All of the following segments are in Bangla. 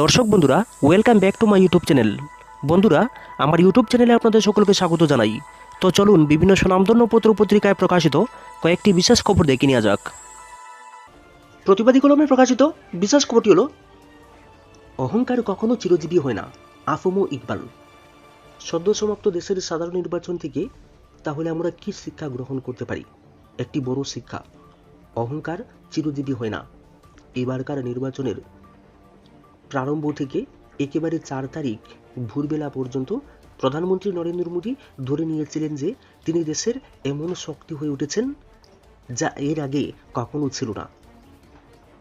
দর্শক বন্ধুরা welcome back to my YouTube channel বন্ধুরা, আমার ইউটিউব চ্যানেলে আপনাদের সকলকে স্বাগত জানাই। তো চলুন বিভিন্ন সুনামধন্য পত্র পত্রিকায় প্রকাশিত কয়েকটি বিশেষ খবর দেখে নেওয়া যাক। প্রতিবাদী কলমে প্রকাশিত বিশেষ খবরটি হলো, অহংকার কখনো চিরজীবী হয় না, আফমো ইকবাল। সদ্য সমাপ্ত দেশের সাধারণ নির্বাচন থেকে তাহলে আমরা কি শিক্ষা গ্রহণ করতে পারি? একটি বড় শিক্ষা, অহংকার চিরজীবী হয় না। এবারকার নির্বাচনের প্রারম্ভ থেকে একেবারে চার তারিখ ভোরবেলা পর্যন্ত প্রধানমন্ত্রী নরেন্দ্র মোদী ধরে নিয়েছিলেন যে তিনি দেশের এমন শক্তি হয়ে উঠেছেন যা এর আগে কখনো ছিল না।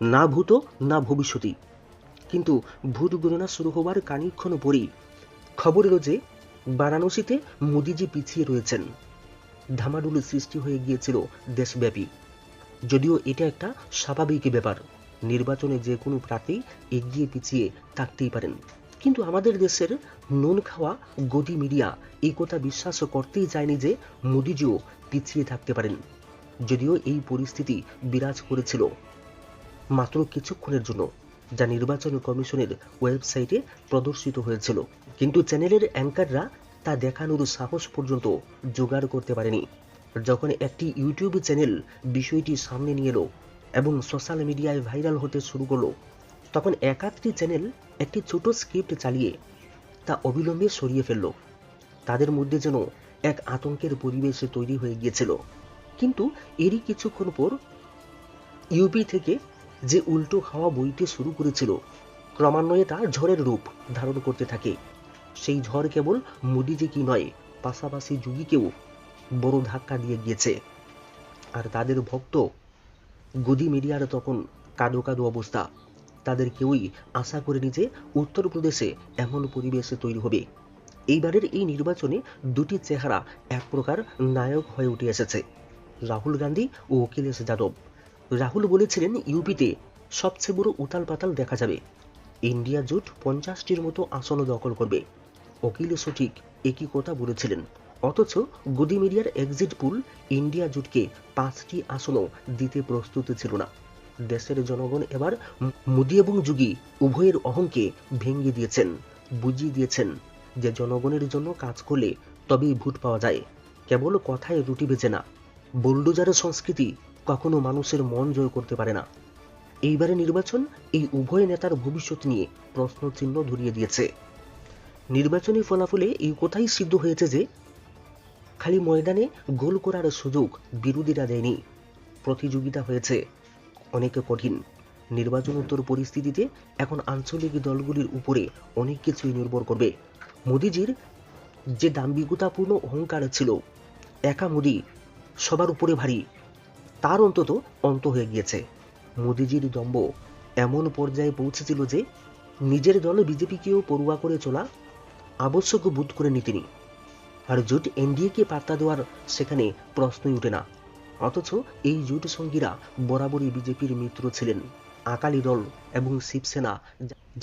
না ভূত, না ভবিষ্যতে কিন্তু ভূত গণনা শুরু হওয়ার খানিকক্ষণ পরেই খবর এলো যে বারাণসীতে মোদিজি পিছিয়ে রয়েছেন। ধামাডুল সৃষ্টি হয়ে গিয়েছিল দেশব্যাপী। যদিও এটা একটা স্বাভাবিক ব্যাপার। নির্বাচনে যে কোনো প্রার্থী এগিয়ে পিছিয়ে থাকতেই পারেন। কিন্তু আমাদের দেশের নুন খাওয়া, গদি মিডিয়া এই কথা বিশ্বাস করতেই চায়নি যে মোদিজিও পিছিয়ে থাকতে পারেন। যদিও এই পরিস্থিতি বিরাজ করেছিল। মাত্র কিছুক্ষণের জন্য যা নির্বাচন কমিশনের ওয়েবসাইটে প্রদর্শিত হয়েছিল। কিন্তু চ্যানেলের অ্যাঙ্কাররা তা দেখানোর সাহস পর্যন্ত জোগাড় করতে পারেনি। যখন একটি ইউটিউব চ্যানেল বিষয়টি সামনে নিয়ে এলো এবং সোশ্যাল মিডিয়ায় ভাইরাল হতে শুরু করল। তখন একাধটি চ্যানেল একটি ছোট স্ক্রিপ্ট চালিয়ে তা অবিলম্বে সরিয়ে ফেলল। তাদের মধ্যে যেন এক আতঙ্কের পরিবেশ তৈরি হয়ে গিয়েছিল। কিন্তু এরই কিছুক্ষণ পর ইউপি থেকে যে উল্টো হাওয়া বইতে শুরু করেছিল, ক্রমান্বয়ে তা ঝড়ের রূপ ধারণ করতে থাকে। সেই ঝড় কেবল মোদিজি কি নয়, পাশাপাশি যুগীকেও বড় ধাক্কা দিয়ে গিয়েছে। আর তাদের ভক্ত গদি মিডিয়ার তখন কাদো কাদো অবস্থা। তাদের কেউই আশা করেনি যে উত্তরপ্রদেশে এমন পরিবেশ তৈরি হবে। এইবারের এই নির্বাচনে দুটি চেহারা এক প্রকার নায়ক হয়ে উঠে এসেছে, রাহুল গান্ধী ও অখিলেশ যাদব। রাহুল বলেছিলেন, ইউপিতে সবচেয়ে বড় উতাল পাতাল দেখা যাবে। ইন্ডিয়া জোট পঞ্চাশটির মতো আসন দখল করবে। অখিলেশও ঠিক একই কথা বলেছিলেন। অথচ গদি মিডিয়ার এক্সিট পুল ইন্ডিয়া জুটকে পাঁচটি আসনও দিতে প্রস্তুত ছিল না। দেশের জনগণ এবার মোদী এবং যুগী উভয়ের অহংকে ভেঙে দিয়েছেন, বুঝিয়ে দিয়েছেন যে জনগণের জন্য কাজ করলে তবেই ভোট পাওয়া যায়। কেবল কথায় রুটি বেজে না বোল্ডোজারের সংস্কৃতি কখনো মানুষের মন জয় করতে পারে না। এইবারে নির্বাচন এই উভয় নেতার ভবিষ্যৎ নিয়ে প্রশ্ন চিহ্ন ধরিয়ে দিয়েছে। নির্বাচনী ফলাফলে এই কথাই সিদ্ধ হয়েছে যে খালি ময়দানে গোল করার সুযোগ বিরোধীরা দেয়নি। প্রতিযোগিতা হয়েছে অনেক কঠিন। নির্বাচনোত্তর পরিস্থিতিতে এখন আঞ্চলিক দলগুলির উপরে অনেক কিছুই নির্ভর করবে। মোদিজির যে দাম্ভিকতাপূর্ণ অহংকার ছিল, একা মোদি সবার উপরে ভারী, তার অন্তত অন্ত হয়ে গিয়েছে। মোদিজির দম্ভ এমন পর্যায়ে পৌঁছেছিল যে, নিজের দল বিজেপিকেও পড়ুয়া করে চলা আবশ্যক বোধ করেনি তিনি। আর জোট এনডিএকে পাত্তা দেওয়ার সেখানে প্রশ্নই ওঠে না। অথচ এই জোট সঙ্গীরা বরাবরই বিজেপির মিত্র ছিলেন। আকালি দল এবং শিবসেনা,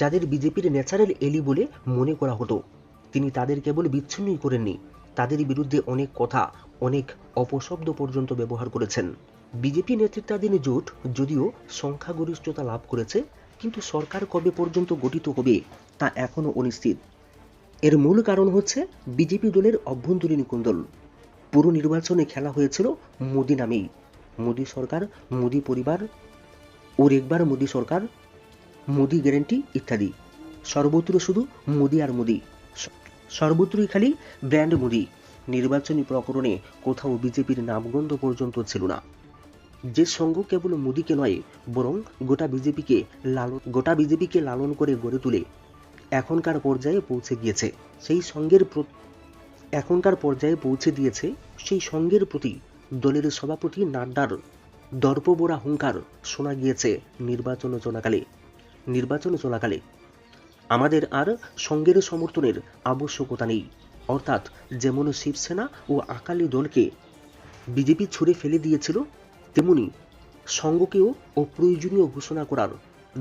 যাদের বিজেপির ন্যাচারাল এলি বলে মনে করা হতো। তিনি তাদের কেবল বিচ্ছিন্নই করেননি, তাদের বিরুদ্ধে অনেক কথা, অনেক অপশব্দ পর্যন্ত ব্যবহার করেছেন। বিজেপি নেতৃত্বাধীন জোট যদিও সংখ্যাগরিষ্ঠতা লাভ করেছে, কিন্তু সরকার কবে পর্যন্ত গঠিত হবে তা এখনও অনিশ্চিত। এর মূল কারণ হচ্ছে বিজেপি দলের অভ্যন্তরীণ কুন্দল। পুরো নির্বাচনে খেলা হয়েছিল মোদি নামেই। মোদি সরকার, মোদি পরিবার, ওর একবার মোদি সরকার, মোদি গ্যারেন্টি ইত্যাদি। সর্বত্র শুধু মোদি আর মোদি। সর্বত্রই খালি ব্র্যান্ড মোদি। নির্বাচনী প্রকরণে কোথাও বিজেপির নামগন্ধ পর্যন্ত ছিল না। যে সঙ্গ কেবল মোদিকে নয়, বরং গোটা বিজেপিকে লালন, গোটা বিজেপিকে লালন করে গড়ে তুলে। এখনকার পর্যায়ে পৌঁছে গিয়েছে। সেই সঙ্গের এখনকার পর্যায়ে পৌঁছে দিয়েছে সেই সঙ্গের প্রতি দলের সভাপতি নাড্ডার দর্পবোরা হুঙ্কার শোনা গিয়েছে নির্বাচন চলাকালে নির্বাচন চলাকালে আমাদের আর সঙ্গের সমর্থনের আবশ্যকতা নেই। অর্থাৎ যেমন শিবসেনা ও আকালি দলকে বিজেপি ছুড়ে ফেলে দিয়েছিল, তেমনি সঙ্গকেও অপ্রয়োজনীয় ঘোষণা করার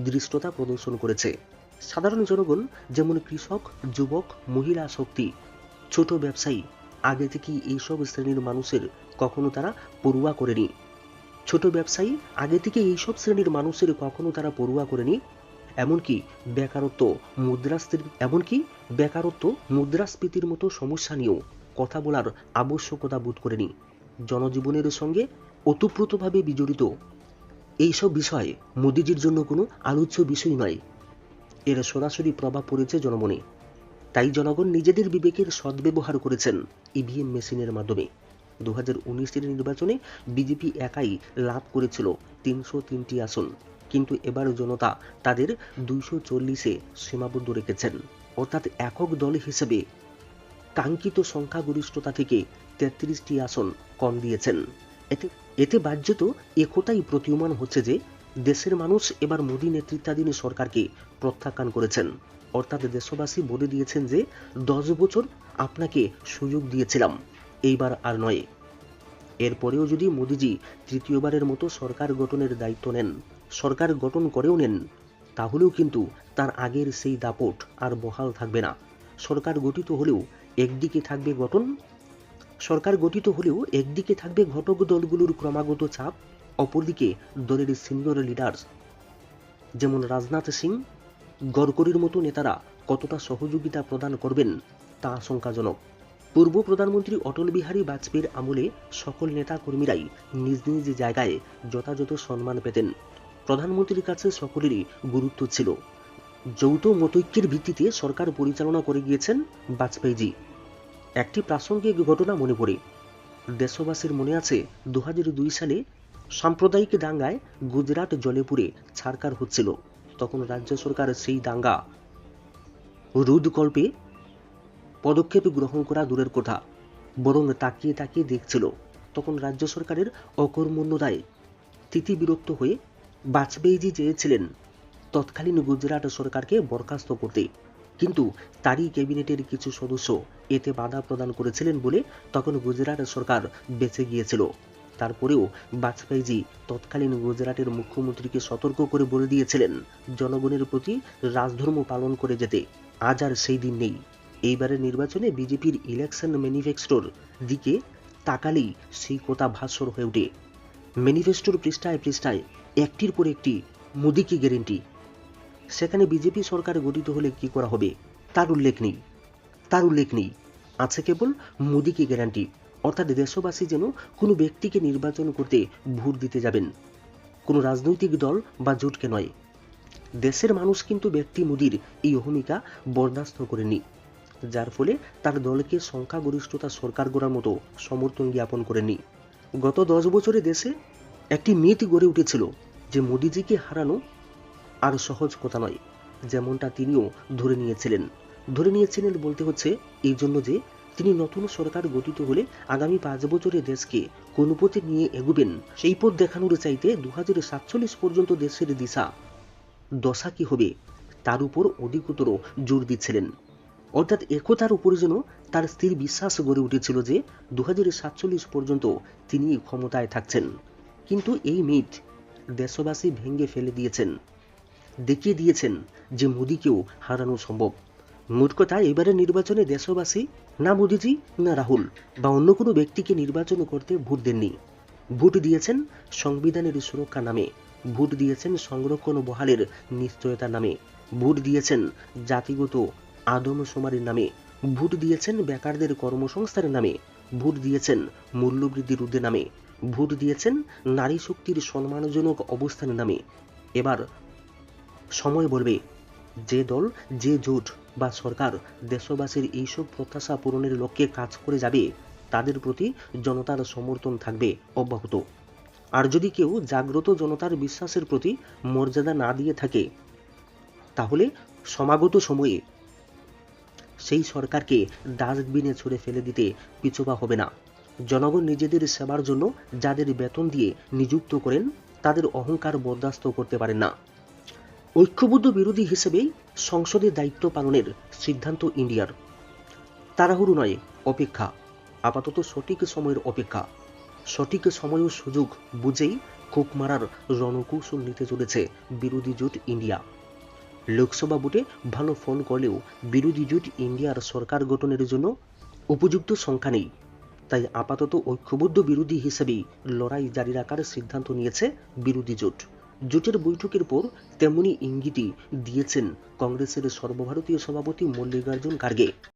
দৃষ্টতা প্রদর্শন করেছে। সাধারণ জনগণ যেমন কৃষক, যুবক, মহিলা শক্তি, ছোট ব্যবসায়ী, আগে থেকেই এইসব শ্রেণির মানুষের কখনো তারা পড়ুয়া করেনি। ছোট ব্যবসায়ী আগে থেকে এইসব শ্রেণির মানুষের কখনো তারা পড়ুয়া করেনি। এমনকি বেকারত্ব, মুদ্রাস্ফীতি, এমনকি বেকারত্ব, মুদ্রাস্ফীতির মতো সমস্যা নিয়েও কথা বলার আবশ্যকতা বোধ করেনি। জনজীবনের সঙ্গে ওতপ্রোতভাবে বিজড়িত। এইসব বিষয় মোদিজির জন্য কোনো আলোচ্য বিষয় নয়। এর সরাসরি প্রভাব পড়েছে জনমনে। তাই জনগণ নিজেদের বিবেকের সদ্ব্যবহার করেছেন ইভিএম মেশিনের মাধ্যমে। দু হাজার নির্বাচনে বিজেপি একাই লাভ করেছিল তিনশো তিনটি আসন। কিন্তু এবার জনতা তাদের দুইশো চল্লিশে সীমাবদ্ধ রেখেছেন। অর্থাৎ একক দল হিসেবে কাঙ্ক্ষিত সংখ্যাগরিষ্ঠতা থেকে তেত্রিশটি আসন কম দিয়েছেন। এতে এতে বাহ্যত একথাই প্রতীয়মান হচ্ছে যে দেশের মানুষ এবার মোদী নেতৃত্বাধীন সরকারকে প্রত্যাখ্যান করেছেন। অর্থাৎ দেশবাসী বলে দিয়েছেন যে, দশ বছর আপনাকে সুযোগ দিয়েছিলাম, এইবার আর নয়। এরপরেও যদি মোদিজি তৃতীয়বারের মতো সরকার গঠনের দায়িত্ব নেন, সরকার গঠন করেও নেন, তাহলেও কিন্তু তার আগের সেই দাপট আর বহাল থাকবে না। সরকার গঠিত হলেও একদিকে থাকবে গঠন, সরকার গঠিত হলেও একদিকে থাকবে ঘটক দলগুলোর ক্রমাগত চাপ অপরদিকে দলের সিনিয়র লিডার্স যেমন রাজনাথ সিং, গড়করির মতো নেতারা কতটা সহযোগিতা প্রদান করবেন তা আশঙ্কাজনক। পূর্ব প্রধানমন্ত্রী অটল বিহারী বাজপেয়ীর আমলে সকল নেতা কর্মীরাই নিজ নিজ জায়গায় যথাযথ সম্মান পেতেন। প্রধানমন্ত্রীর কাছে সকলেরই গুরুত্ব ছিল। যৌথ মতৈক্যের ভিত্তিতে সরকার পরিচালনা করে গিয়েছেন বাজপেয়ীজি। একটি প্রাসঙ্গিক ঘটনা মনে পড়ে। দেশবাসীর মনে আছে দু হাজার দুই সালে সাম্প্রদায়িক দাঙ্গায় গুজরাট জলেপুরে ছাড়কার হচ্ছিল। তখন রাজ্য সরকার সেই দাঙ্গা রোধকল্পে পদক্ষেপ গ্রহণ করা দূরের কথা, বরং তাকিয়ে তাকিয়ে দেখছিল। তখন রাজ্য সরকারের অকর্মণ্যতায় তিথি বিরক্ত হয়ে বাজপেয়ীজি চেয়েছিলেন তৎকালীন গুজরাট সরকারকে বরখাস্ত করতে। কিন্তু তারই ক্যাবিনেটের কিছু সদস্য এতে বাধা প্রদান করেছিলেন বলে তখন গুজরাট সরকার বেঁচে গিয়েছিল। তারপরেও বাজপেয়ীজি তৎকালীন গুজরাটের মুখ্যমন্ত্রীকে সতর্ক করে বলে দিয়েছিলেন, জনগণের প্রতি রাজধর্ম পালন করে যেতে। আজ আর সেই দিন নেই। এইবারের নির্বাচনে বিজেপির ইলেকশন ম্যানিফেস্টোর দিকে তাকালেই সেই কথা ভাস্বর হয়ে ওঠে। ম্যানিফেস্টোর পৃষ্ঠায় পৃষ্ঠায় একটির পর একটি মোদিকে গ্যারেন্টি। সেখানে বিজেপি সরকার গঠিত হলে কি করা হবে, তার উল্লেখ নেই। তার উল্লেখ নেই। আছে কেবল মোদিকে গ্যারান্টি। অর্থাৎ দেশবাসী যেন কোনো ব্যক্তিকে নির্বাচন করতে ভোট দিতে যাবেন। কোনো রাজনৈতিক দল বা জোটকে নয়। দেশের মানুষ কিন্তু ব্যক্তি মোদির এই অহমিকা বরদাস্ত করেনি, যার ফলে তার দলকে সংখ্যাগরিষ্ঠতা সরকার গড়ার মতো সমর্থন জ্ঞাপন করেনি। গত দশ বছরে দেশে একটি মিথ গড়ে উঠেছিল যে মোদিজিকে হারানো আর সহজ কথা নয়, যেমনটা তিনিও ধরে নিয়েছিলেন। ধরে নিয়েছিলেন বলতে হচ্ছে এই জন্য যে তিনি নতুন সরকার গঠিত হলে আগামী পাঁচ বছরে দেশকে কোন পথে নিয়ে এগুবেন। সেই পথ দেখানোর চাইতে দু পর্যন্ত দেশের দিশা দশা কি হবে, তার উপর অধিকতর জোর দিচ্ছিলেন। অর্থাৎ একতার উপরে যেন তার স্থির বিশ্বাস গড়ে উঠেছিল যে দু পর্যন্ত তিনি ক্ষমতায় থাকছেন। কিন্তু এই মিথ দেশবাসী ভেঙে ফেলে দিয়েছেন। দেখিয়ে দিয়েছেন যে মোদীকেও হারানো সম্ভব। মোট কথা, এবারের নির্বাচনে দেশবাসী, না মোদীজি, না রাহুল, বা অন্য কোনো ব্যক্তিকে নির্বাচন করতে ভোট দেননি। ভোট দিয়েছেন সংবিধানের সুরক্ষা নামে। ভোট দিয়েছেন সংরক্ষণ বহালের নিশ্চয়তা নামে। ভোট দিয়েছেন জাতিগত আদমশুমারির নামে। ভোট দিয়েছেন বেকারদের কর্মসংস্থানের নামে। ভোট দিয়েছেন মূল্যবৃদ্ধির উদ্দে নামে। ভোট দিয়েছেন নারী শক্তির সম্মানজনক অবস্থানের নামে। এবার সময় বলবে। যে দল, যে জোট বা সরকার দেশবাসীর এইসব প্রত্যাশা পূরণের লক্ষ্যে কাজ করে যাবে, তাদের প্রতি জনতার সমর্থন থাকবে অব্যাহত। আর যদি কেউ জাগ্রত জনতার বিশ্বাসের প্রতি মর্যাদা না দিয়ে থাকে, তাহলে সমাগত সময়ে সেই সরকারকে ডাস্টবিনে ছুড়ে ফেলে দিতে পিছুপা হবে না। জনগণ নিজেদের সেবার জন্য যাদের বেতন দিয়ে নিযুক্ত করেন, তাদের অহংকার বরদাস্ত করতে পারেন না। ঐক্যবদ্ধ বিরোধী হিসেবেই সংসদের দায়িত্ব পালনের সিদ্ধান্ত ইন্ডিয়ার। তাড়াহুড়ো নয়, অপেক্ষা। আপাতত সঠিক সময়ের অপেক্ষা। সঠিক সময় ও সুযোগ বুঝেই কোপ মারার রণকৌশল নিতে চলেছে বিরোধী জোট ইন্ডিয়া। লোকসভা ভোটে ভালো ফল করলেও বিরোধী জোট ইন্ডিয়ার সরকার গঠনের জন্য উপযুক্ত সংখ্যা নেই। তাই আপাতত ঐক্যবদ্ধ বিরোধী হিসেবেই লড়াই জারি রাখার সিদ্ধান্ত নিয়েছে বিরোধী জোট। জোটের বৈঠকের পর তেমনই ইঙ্গিতই দিয়েছেন কংগ্রেসের সর্বভারতীয় সভাপতি মল্লিকার্জুন খার্গে।